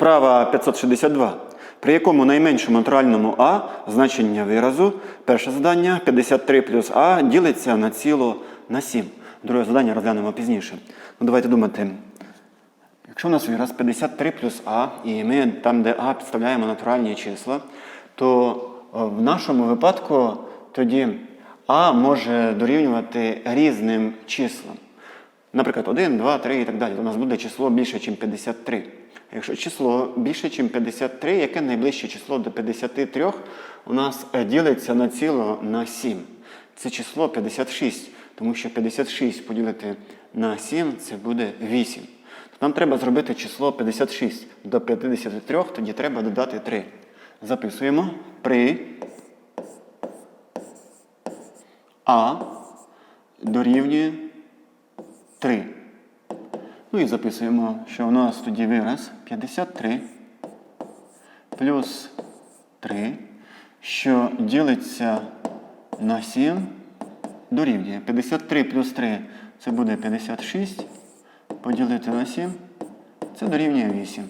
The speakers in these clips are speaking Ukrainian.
Вправа 562. При якому найменшому натуральному А значення виразу перше завдання 53 плюс А ділиться на ціло на 7. Друге завдання розглянемо пізніше. Ну, давайте думати. Якщо у нас вираз 53 плюс А, і ми там, де А підставляємо натуральні числа, то е, в нашому випадку тоді А може дорівнювати різним числам. Наприклад, 1, 2, 3 і так далі. У нас буде число більше, ніж 53. Якщо число більше, ніж 53, яке найближче число до 53 у нас е, ділиться на ціло на 7. Це число 56, тому що 56 поділити на 7 це буде 8. Нам треба зробити число 56 до 53, тоді треба додати 3. Записуємо при А дорівнює 3. Ну і записуємо, що у нас тоді вираз 53 плюс 3, що ділиться на 7 дорівнює. 53 плюс 3 це буде 56. Поділити на 7. Це дорівнює 8.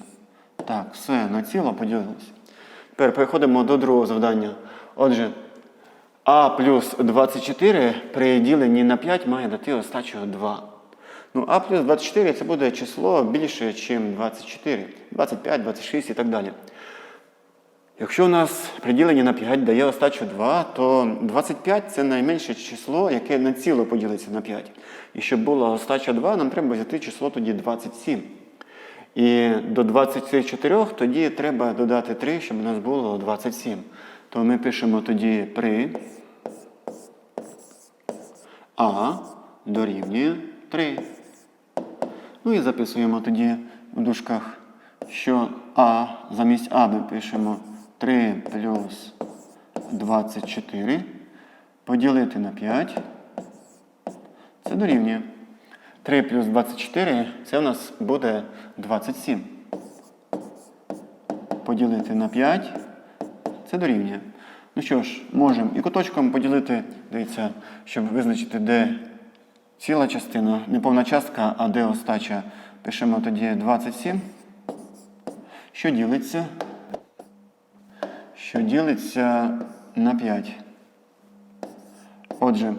Так, все, на ціло поділилося. Тепер переходимо до другого завдання. Отже, А плюс 24 при діленні на 5 має дати остачу 2. Ну, А плюс 24 це буде число більше, ніж 24. 25, 26 і так далі. Якщо у нас при діленні на 5 дає остачу 2, то 25 це найменше число, яке на ціло поділиться на 5. І щоб була остача 2, нам треба взяти число тоді 27. І до 24 тоді треба додати 3, щоб у нас було 27. То ми пишемо тоді при А дорівнює 3. Ну і записуємо тоді в дужках, що А замість А ми пишемо 3 плюс 24 поділити на 5. Це дорівнює. 3 плюс 24 це у нас буде 27. Поділити на 5. Це дорівнює. Ну що ж, можемо і куточком поділити, дивіться, щоб визначити, де ціла частина, не повна частка, а де остача. Пишемо тоді 27. Що ділиться? Що ділиться на 5. Отже,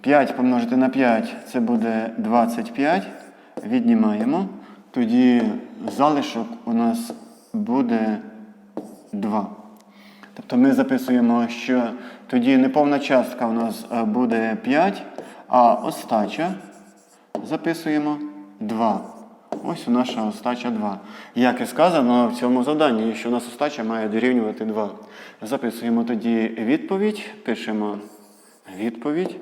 5 помножити на 5 це буде 25. Віднімаємо. Тоді залишок у нас буде 2. Тобто ми записуємо, що тоді неповна частка у нас е, буде 5, а остача записуємо 2. Ось у наша остача 2. Як і сказано в цьому завданні, що у нас остача має дорівнювати 2. Записуємо тоді відповідь, пишемо відповідь.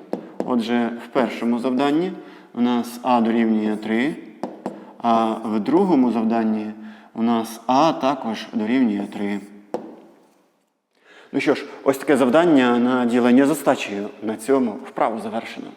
Отже, в першому завданні у нас А дорівнює 3, а в другому завданні у нас А також дорівнює 3. Ну що ж, ось таке завдання на ділення з остачею. На цьому вправу завершено.